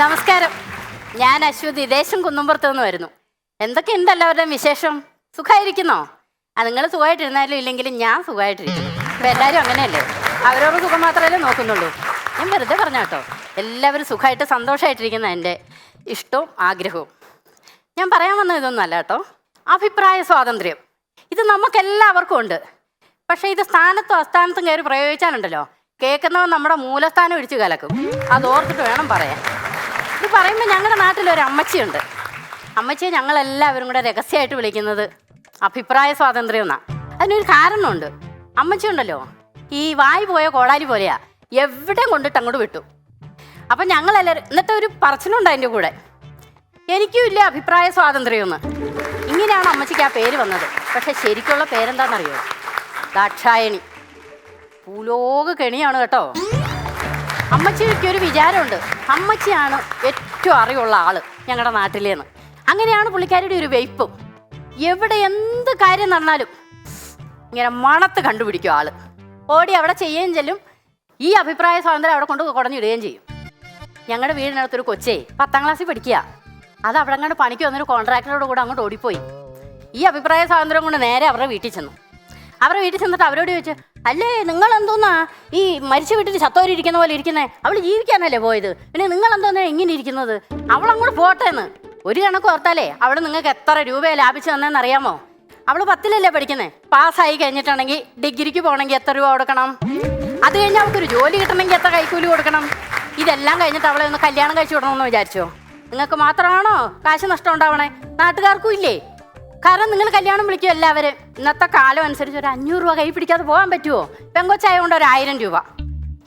നമസ്കാരം. ഞാൻ അശ്വതി ദേശം കുന്നുംപുറത്തു നിന്ന് വരുന്നു. എന്തൊക്കെയുണ്ട് എല്ലാവരുടെയും വിശേഷം? സുഖമായിരിക്കുന്നോ? ആ നിങ്ങൾ സുഖമായിട്ടിരുന്നാലും ഇല്ലെങ്കിലും ഞാൻ സുഖമായിട്ടിരിക്കുന്നു. ഇപ്പം എല്ലാവരും അങ്ങനെയല്ലേ? അവരവരുടെ സുഖം മാത്രമല്ലേ നോക്കുന്നുള്ളൂ. ഞാൻ വെറുതെ പറഞ്ഞ കേട്ടോ എല്ലാവരും സുഖമായിട്ട് സന്തോഷമായിട്ടിരിക്കുന്ന എന്റെ ഇഷ്ടവും ആഗ്രഹവും. ഞാൻ പറയാൻ വന്ന ഇതൊന്നുമല്ല കേട്ടോ. അഭിപ്രായ സ്വാതന്ത്ര്യം. ഇത് നമുക്കെല്ലാവർക്കും ഉണ്ട്. പക്ഷേ ഇത് സ്ഥാനത്തും അസ്ഥാനത്തും കയറി പ്രയോഗിച്ചാലുണ്ടല്ലോ. കേൾക്കുന്നവൻ നമ്മുടെ മൂലസ്ഥാനം ഇടിച്ചു കലക്കും. അത് ഓർത്തിട്ട് വേണം പറയാൻ. ഇത് പറയുമ്പോൾ ഞങ്ങളുടെ നാട്ടിൽ ഒരു അമ്മച്ചിയുണ്ട്. അമ്മച്ചിയെ ഞങ്ങളെല്ലാവരും കൂടെ രഹസ്യമായിട്ട് വിളിക്കുന്നത് അഭിപ്രായ സ്വാതന്ത്ര്യം എന്നാ അതിനൊരു കാരണമുണ്ട്. അമ്മച്ചി ഉണ്ടല്ലോ ഈ വായി പോയ കോടാലി പോലെയാ. എവിടെ കൊണ്ടിട്ട് അങ്ങോട്ട് വിട്ടു. അപ്പം ഞങ്ങളെല്ലാവരും എന്നിട്ട് ഒരു പറച്ചിലുണ്ട് അതിന്റെ കൂടെ. എനിക്കും ഇല്ല അഭിപ്രായ സ്വാതന്ത്ര്യമൊന്ന് ഇങ്ങനെയാണ് അമ്മച്ചിക്ക് ആ പേര് വന്നത്. പക്ഷെ ശരിക്കുള്ള പേരെന്താണെന്നറിയോ ദാക്ഷായണി. പൂലോക കെണിയാണ് കേട്ടോ. അമ്മച്ചിക്ക് ഒരു വിചാരമുണ്ട്. അമ്മച്ചിയാണ് ഏറ്റവും അറിവുള്ള ആൾ ഞങ്ങളുടെ നാട്ടിലേന്ന്. അങ്ങനെയാണ് പുള്ളിക്കാരിയുടെ ഒരു വെയ്പ്പും. എവിടെ എന്ത് കാര്യം നടന്നാലും ഇങ്ങനെ മണത്ത് കണ്ടുപിടിക്കും ആൾ. ഓടി അവിടെ ചെയ്യുകയും ചെല്ലും. ഈ അഭിപ്രായ സ്വാതന്ത്ര്യം അവിടെ കൊണ്ട് കുടഞ്ഞിടുകയും ചെയ്യും. ഞങ്ങളുടെ വീടിനടുത്തൊരു കൊച്ചേ പത്താം ക്ലാസ്സിൽ പഠിക്കുക അത് അവിടെ അങ്ങോട്ട് പണിക്ക് വന്നൊരു കോൺട്രാക്ടറോട് കൂടെ അങ്ങോട്ട് ഓടിപ്പോയി. ഈ അഭിപ്രായ സ്വാതന്ത്ര്യം കൊണ്ട് നേരെ അവരുടെ വീട്ടിൽ ചെന്നു. അവരുടെ വീട്ടിൽ ചെന്നിട്ട് അവരോട് ചോദിച്ചു അല്ലേ നിങ്ങൾ എന്തോന്നാ ഈ മരിച്ച വീട്ടിൽ ചത്തോരി ഇരിക്കുന്ന പോലെ ഇരിക്കുന്നേ. അവൾ ജീവിക്കാനല്ലേ പോയത്? പിന്നെ നിങ്ങൾ എന്തോന്നാ ഇങ്ങനെ ഇരിക്കുന്നത്? അവൾ അങ്ങോട്ട് പോട്ടെ എന്ന് ഒരു കണക്ക് ഓർത്താലേ അവൾ നിങ്ങൾക്ക് എത്ര രൂപയെ ലാഭിച്ചു തന്നേന്ന് അറിയാമോ അവൾ പത്തിലല്ലേ പഠിക്കുന്നേ? പാസ്സായി കഴിഞ്ഞിട്ടുണ്ടെങ്കിൽ ഡിഗ്രിക്ക് പോകണമെങ്കിൽ എത്ര രൂപ കൊടുക്കണം? അത് കഴിഞ്ഞ് അവൾക്കൊരു ജോലി കിട്ടണമെങ്കിൽ എത്ര കൈക്കൂലി കൊടുക്കണം? ഇതെല്ലാം കഴിഞ്ഞിട്ട് അവളെ ഒന്ന് കല്യാണം കഴിച്ചു വിടണമെന്ന് വിചാരിച്ചോ? നിങ്ങൾക്ക് മാത്രമാണോ കാശ് നഷ്ടം ഉണ്ടാവണേ? നാട്ടുകാർക്കും ഇല്ലേ? കാരണം നിങ്ങൾ കല്യാണം വിളിക്കും എല്ലാവരും? ഇന്നത്തെ കാലം അനുസരിച്ച് ഒരു അഞ്ഞൂറ് രൂപ കൈ പിടിക്കാതെ പോകാൻ പറ്റുമോ പെങ്കൊച്ചായതുകൊണ്ട് ഒരു ആയിരം രൂപ.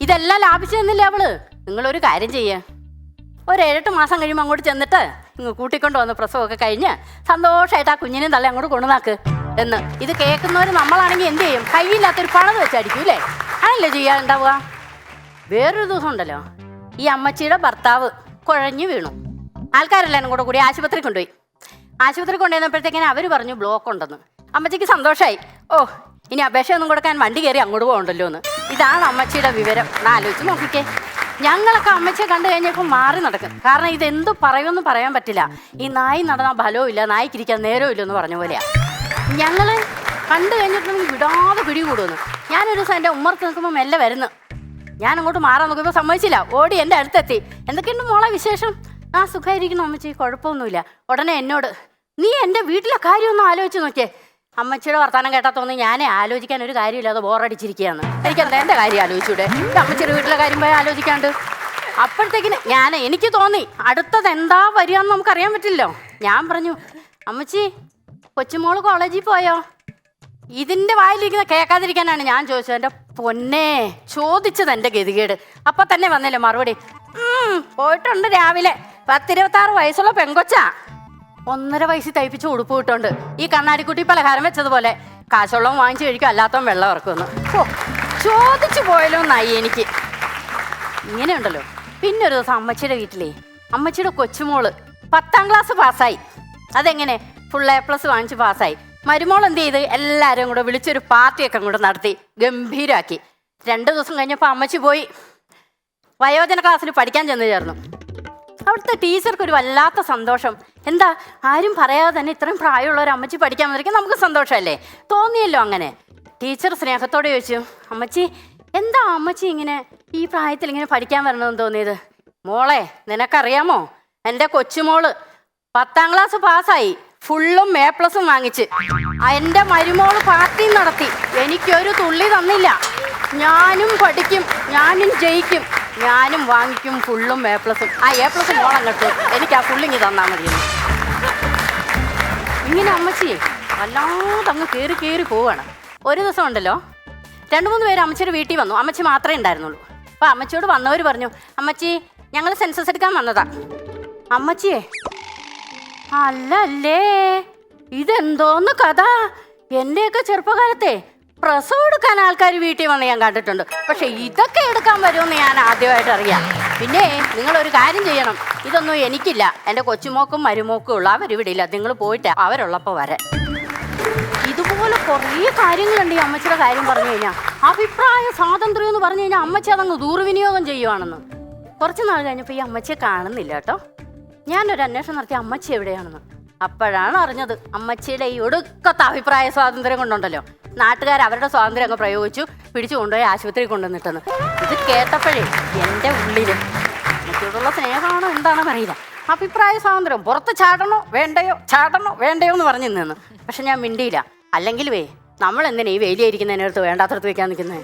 ഇതെല്ലാം ലാഭിച്ചു തന്നില്ലേ അവൾ? നിങ്ങളൊരു കാര്യം ചെയ്യേ. ഒരു ഏഴെട്ട് മാസം കഴിയുമ്പോൾ അങ്ങോട്ട് ചെന്നിട്ട് ഇങ്ങ് കൂട്ടിക്കൊണ്ട് വന്ന് പ്രസവമൊക്കെ കഴിഞ്ഞ് സന്തോഷമായിട്ട് ആ കുഞ്ഞിനെയും തള്ളി അങ്ങോട്ട് കൊണ്ടുനാക്ക് എന്ന്. ഇത് കേൾക്കുന്നവർ നമ്മളാണെങ്കിൽ എന്ത് ചെയ്യും? കയ്യില്ലാത്തൊരു പണത് വെച്ചായിരിക്കും അല്ലേ ആണല്ലേ ചെയ്യാനുണ്ടാവുക വേറൊരു ദിവസം ഉണ്ടല്ലോ. ഈ അമ്മച്ചിയുടെ ഭർത്താവ് കുഴഞ്ഞു വീണു. ആൾക്കാരെല്ലാവരും കൂടെ കൂടി ആശുപത്രി കൊണ്ടുപോയി. ആശുപത്രി കൊണ്ടുവന്നപ്പോഴത്തേക്കിന് അവർ പറഞ്ഞു ബ്ലോക്ക് ഉണ്ടെന്ന്. അമ്മച്ചിക്ക് സന്തോഷമായി ഓ ഇനി അപേക്ഷയൊന്നും കൊടുക്കാൻ വണ്ടി കയറി അങ്ങോട്ട് പോകണ്ടല്ലോ എന്ന്. ഇതാണ് അമ്മച്ചിയുടെ വിവരം. ഒന്ന് ആലോചിച്ച് നോക്കിക്കേ. ഞങ്ങളൊക്കെ അമ്മച്ചിയെ കണ്ടു കഴിഞ്ഞപ്പോൾ മാറി നടക്കും. കാരണം ഇത് പറയുമെന്ന് പറയാൻ പറ്റില്ല. ഈ നായി നടന്നാൽ ഫലവും ഇല്ല നായിക്കിരിക്കാൻ നേരവും ഇല്ലെന്ന് പറഞ്ഞ പോലെയാണ് ഞങ്ങൾ കണ്ടു കഴിഞ്ഞിട്ടുണ്ടെങ്കിൽ വിടാതെ പിടികൂടുമെന്ന് ഞാനൊരു ദിവസം എന്റെ ഉമ്മർത്ത് നിൽക്കുമ്പോൾ മെല്ലെ വരുന്നു. ഞാൻ അങ്ങോട്ട് മാറാൻ നോക്കുമ്പോൾ സമ്മതിച്ചില്ല. ഓടി എന്റെ അടുത്തെത്തി. എന്തൊക്കെയുണ്ട് മോളെ വിശേഷം? ആ സുഖമായിരിക്കണം അമ്മച്ചി. കുഴപ്പമൊന്നുമില്ല. ഉടനെ എന്നോട് നീ എന്റെ വീട്ടിലെ കാര്യമൊന്നും ആലോചിച്ച് നോക്കിയേ. അമ്മച്ചിയുടെ വർത്തമാനം തോന്നി ഞാനേ ആലോചിക്കാൻ ഒരു കാര്യമില്ലാതെ ബോറടിച്ചിരിക്കുകയാണ്. എനിക്കെന്താ എന്റെ കാര്യം ആലോചിച്ചൂടെ? അമ്മച്ചിയുടെ വീട്ടിലെ കാര്യം പോയി ആലോചിക്കാണ്ട്. അപ്പോഴത്തേക്കിന് ഞാൻ എനിക്ക് തോന്നി അടുത്തത് എന്താ വരികയെന്ന് നമുക്കറിയാൻ പറ്റില്ലോ ഞാൻ പറഞ്ഞു അമ്മച്ചി കൊച്ചുമോൾ കോളേജിൽ പോയോ? ഇതിന്റെ വായിലിരിക്കുന്ന കേൾക്കാതിരിക്കാനാണ് ഞാൻ ചോദിച്ചത്. എന്റെ പൊന്നെ ചോദിച്ചത് എന്റെ ഗതികേട്. അപ്പം തന്നെ വന്നില്ലേ മറുപടി? പോയിട്ടുണ്ട് രാവിലെ. പത്തിരുപത്താറ് വയസ്സുള്ള പെങ്കൊച്ചാ. ഒന്നര വയസ്സിൽ തയ്പ്പിച്ച് ഉടുപ്പ് വിട്ടുണ്ട് ഈ കണ്ണാടിക്കുട്ടി പലഹാരം വെച്ചതുപോലെ കാശുള്ളവൻ വാങ്ങിച്ചു കഴിക്കും അല്ലാത്തവൻ വെള്ളം ഇറക്കുമെന്ന്. ഓ ചോദിച്ചു പോയാലോ എന്നായി എനിക്ക്. ഇങ്ങനെയുണ്ടല്ലോ. പിന്നെ ഒരു ദിവസം അമ്മച്ചിയുടെ വീട്ടിലേ അമ്മച്ചിയുടെ കൊച്ചുമോൾ പത്താം ക്ലാസ് പാസ്സായി. അതെങ്ങനെ? ഫുൾ എ പ്ലസ് വാങ്ങിച്ച് പാസ്സായി. മരുമോൾ എന്ത് ചെയ്ത്? എല്ലാവരും കൂടെ വിളിച്ചൊരു പാർട്ടിയൊക്കെ അങ്ങോട്ട് നടത്തി ഗംഭീരമാക്കി രണ്ട് ദിവസം കഴിഞ്ഞപ്പോൾ അമ്മച്ചി പോയി വയോജന ക്ലാസ്സിൽ പഠിക്കാൻ ചെന്ന് ചേർന്നു. അവിടുത്തെ ടീച്ചർക്ക് ഒരു വല്ലാത്ത സന്തോഷം. എന്താ ആരും പറയാതെ തന്നെ ഇത്രയും പ്രായമുള്ള ഒരു അമ്മച്ചി പഠിക്കാൻ വന്നിരിക്കും നമുക്ക് സന്തോഷമല്ലേ? തോന്നിയല്ലോ അങ്ങനെ. ടീച്ചർ സ്നേഹത്തോടെ ചോദിച്ചു അമ്മച്ചി എന്താ അമ്മച്ചി ഇങ്ങനെ ഈ പ്രായത്തിൽ ഇങ്ങനെ പഠിക്കാൻ വരണമെന്ന് തോന്നിയത്? മോളെ നിനക്കറിയാമോ? എന്റെ കൊച്ചുമോൾ പത്താം ക്ലാസ് പാസ്സായി. ഫുള്ളും എ പ്ലസും വാങ്ങിച്ച്. എന്റെ മരുമോൾ പാർട്ടി നടത്തി. എനിക്കൊരു തുള്ളി തന്നില്ല. ഞാനും പഠിക്കും ഞാനും ജയിക്കും. ഞാനും വാങ്ങിക്കും ഫുള്ളും എ പ്ലസും ആ എ പ്ലസ് മോളങ്ങട്ട് എനിക്ക് ആ ഫുള്ളിങ് തന്നാൽ മതി ഇങ്ങനെ അമ്മച്ചി വല്ലാതെ അങ്ങ് കയറി കയറി പോവാണ്. ഒരു ദിവസം ഉണ്ടല്ലോ രണ്ട് മൂന്ന് പേര് അമ്മച്ചിയുടെ വീട്ടിൽ വന്നു. അമ്മച്ചി മാത്രമേ ഉണ്ടായിരുന്നുള്ളൂ. അപ്പോൾ അമ്മച്ചിയോട് വന്നവർ പറഞ്ഞു അമ്മച്ചി ഞങ്ങൾ സെൻസസ് എടുക്കാൻ വന്നതാ. അമ്മച്ചിയെ അല്ലല്ലേ ഇതെന്തോന്ന് കഥ? എന്റെയൊക്കെ ചെറുപ്പകാലത്തെ പ്രസവം എടുക്കാൻ ആൾക്കാർ വീട്ടിൽ വന്ന് ഞാൻ കണ്ടിട്ടുണ്ട്. പക്ഷെ ഇതൊക്കെ എടുക്കാൻ വരുമെന്ന് ഞാൻ ആദ്യമായിട്ട് അറിയാം. പിന്നെ നിങ്ങൾ ഒരു കാര്യം ചെയ്യണം. ഇതൊന്നും എനിക്കില്ല. എന്റെ കൊച്ചുമോക്കും മരുമോക്കും ഉള്ള അവരിവിടെ ഇല്ല നിങ്ങൾ പോയിട്ട് അവരുള്ളപ്പോൾ വരെ ഇതുപോലെ കുറേ കാര്യങ്ങളുണ്ട് ഈ അമ്മച്ചിയുടെ കാര്യം പറഞ്ഞു കഴിഞ്ഞാൽ. അഭിപ്രായ സ്വാതന്ത്ര്യം എന്ന് പറഞ്ഞു കഴിഞ്ഞാൽ അമ്മച്ചി അതങ്ങ് ദൂർവിനിയോഗം ചെയ്യുവാണെന്ന്. കുറച്ച് നാൾ കഴിഞ്ഞപ്പോൾ ഈ അമ്മച്ചിയെ കാണുന്നില്ല കേട്ടോ. ഞാനൊരു അന്വേഷണം നടത്തി അമ്മച്ചി എവിടെയാണെന്ന്? അപ്പോഴാണ് അറിഞ്ഞത് അമ്മച്ചിയുടെ ഈ ഒടുക്കത്തെ അഭിപ്രായ സ്വാതന്ത്ര്യം കൊണ്ടുണ്ടല്ലോ. നാട്ടുകാർ അവരുടെ സ്വാതന്ത്ര്യം അങ്ങ് പ്രയോഗിച്ചു പിടിച്ചു കൊണ്ടുപോയി ആശുപത്രി കൊണ്ടുവന്നിട്ടെന്ന്. ഇത് കേട്ടപ്പോഴേ എന്റെ ഉള്ളിൽ അമ്മച്ചിയോടുള്ള സ്നേഹമാണോ എന്താണെന്ന് അറിയില്ല. അഭിപ്രായ സ്വാതന്ത്ര്യം പുറത്ത് ചാടണോ വേണ്ടയോ ചാടണോ വേണ്ടയോ എന്ന് പറഞ്ഞു നിന്ന്. പക്ഷെ ഞാൻ മിണ്ടിയില്ല. അല്ലെങ്കിൽ വേ നമ്മൾ എന്തിനാ ഈ വേലിയായിരിക്കുന്നതിനടുത്ത് വേണ്ടാത്തടത്ത് വെക്കാൻ നിൽക്കുന്നത്